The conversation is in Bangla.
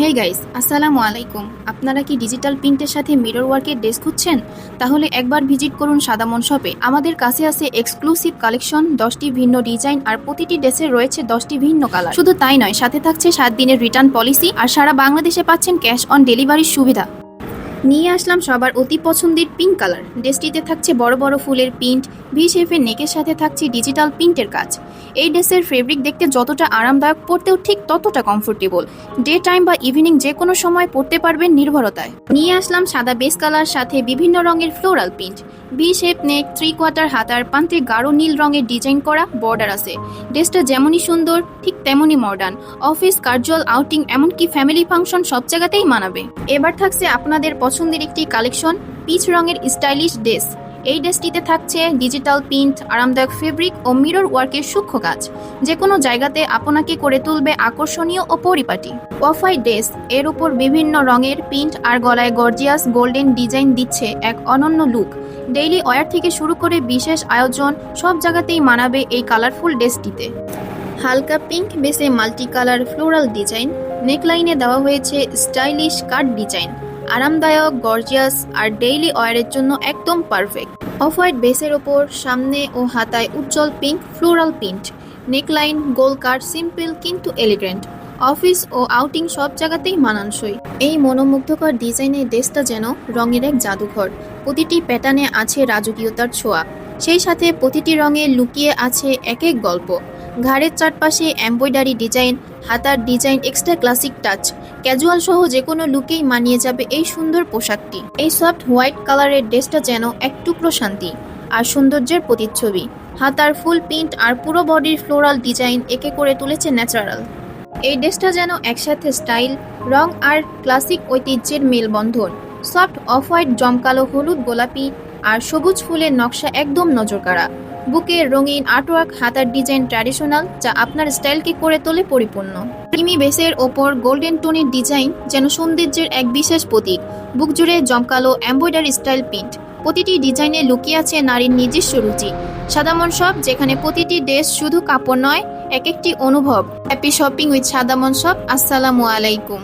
হে গাইস আসসালামু আলাইকুম। আপনারা কি ডিজিটাল প্রিন্টের সাথে মিরর ওয়ার্কের ড্রেস খুঁজছেন? তাহলে একবার ভিজিট করুন সাদামন শপে আমাদের কাছে আছে এক্সক্লুসিভ কালেকশন দশটি ভিন্ন ডিজাইন আর প্রতিটি ড্রেসের রয়েছে দশটি ভিন্ন কালার শুধু তাই নয়, সাথে থাকছে সাত দিনের রিটার্ন পলিসি আর সারা বাংলাদেশে পাচ্ছেন ক্যাশ অন ডেলিভারির সুবিধা। নিয়ে আসলাম সবার অতি পছন্দের পিঙ্ক কালার ড্রেসটিতে থাকছে বড় বড় ফুলের প্রিন্ট ভি শেফের নেকের সাথে থাকছে ডিজিটাল প্রিন্টের কাজ। এই ড্রেসের ফেব্রিক দেখতে যতটা আরামদায়ক, পরতেও ঠিক ততটা কমফোর্টেবল ডে টাইম বা ইভিনিং যে কোনো সময় পরতে পারবেন নির্ভরতায়। নিয়ে আসলাম সাদা বেস কালার সাথে বিভিন্ন রঙের floral print V shape neck three quarter হাতার প্রান্তে গাঢ় নীল রঙের ডিজাইন করা বর্ডার আছে। ড্রেসটা যেমনই সুন্দর, ঠিক তেমনই মডার্ন অফিস কার্জুয়াল আউটিং এমনকি ফ্যামিলি ফাংশন সব জায়গাতেই মানাবে। এবার থাকছে আপনাদের পছন্দের একটি কালেকশন, পিচ রঙের স্টাইলিশ ড্রেস। এই ড্রেসটিতে থাকছে ডিজিটাল প্রিন্ট, আরামদায়ক ফেব্রিক ও মিরর ওয়ার্কের সূক্ষ্ম কাজ। যে কোনো জায়গাতে আপনাকে করে তুলবে আকর্ষণীয় ও পরিপাটি। অফ ড্রেস, এর উপর বিভিন্ন রঙের প্রিন্ট আর গলায় গর্জিয়াস গোল্ডেন ডিজাইন দিচ্ছে এক অনন্য লুক। ডেইলি ওয়ার থেকে শুরু করে বিশেষ আয়োজন সব জায়গাতেই মানাবে এই কালারফুল ড্রেসটিতে। হালকা পিঙ্ক বেসে মাল্টি কালার ফ্লোরাল ডিজাইন, নেকলাইনে দেওয়া হয়েছে স্টাইলিশ কাট ডিজাইন। আরামদায়ক গর্জিয়াস আর ডেইলি ওয়ারের জন্য একদম পারফেক্ট অফ হোয়াইট বেসের ওপর, সামনে ও হাতায় উজ্জ্বল পিঙ্ক ফ্লোরাল প্রিন্ট নেকলাইন গোল কাট সিম্পল কিন্তু এলিগেন্ট অফিস ও আউটিং সব জায়গাতেই মানানসই। এই মনোমুগ্ধকর ডিজাইনের ড্রেসটা যেন রঙের এক জাদুঘর। প্রতিটি প্যাটার্নে আছে রাজকীয়তার ছোঁয়া। সেই সাথে প্রতিটি রঙে লুকিয়ে আছে এক এক গল্প। ঘাড়ের চারপাশে এমব্রয়ডারি ডিজাইন, হাতার design extra classic touch. Casual সহ যে কোনো লুকেই মানিয়ে যাবে এই সুন্দর পোশাকটি। এই সফট হোয়াইট কালারের ড্রেসটা যেন এক টুকরো শান্তি আর সৌন্দর্যের প্রতিচ্ছবি। হাতার ফুল প্রিন্ট আর পুরো বডির ফ্লোরাল ডিজাইন একে করে তুলেছে ন্যাচারাল। এই ড্রেসটা যেন একসাথে স্টাইল, রং আর ক্লাসিক ঐতিহ্যের মেলবন্ধন। সফট অফ হোয়াইট জমকালো হলুদ গোলাপি আর সবুজ ফুলের নকশা একদম নজরকাড়া। বুকের রঙিন আর্টওয়ার্ক, হাতার ডিজাইন ট্র্যাডিশনাল, যা আপনার স্টাইলকে করে তোলে পরিপূর্ণ। ক্রিমি বেসের ওপর গোল্ডেন টোনের ডিজাইন যেন সৌন্দর্যের এক বিশেষ প্রতীক। বুক জুড়ে জমকালো এমব্রয়ডারি স্টাইল প্রিন্ট। প্রতিটি ডিজাইনে লুকিয়ে আছে নারীর নিজস্ব রুচি। সাদামন শপ, যেখানে প্রতিটি ড্রেস শুধু কাপড় নয় এক একটি অনুভব। Happy shopping with Sadamon shop, আসসালামু আলাইকুম।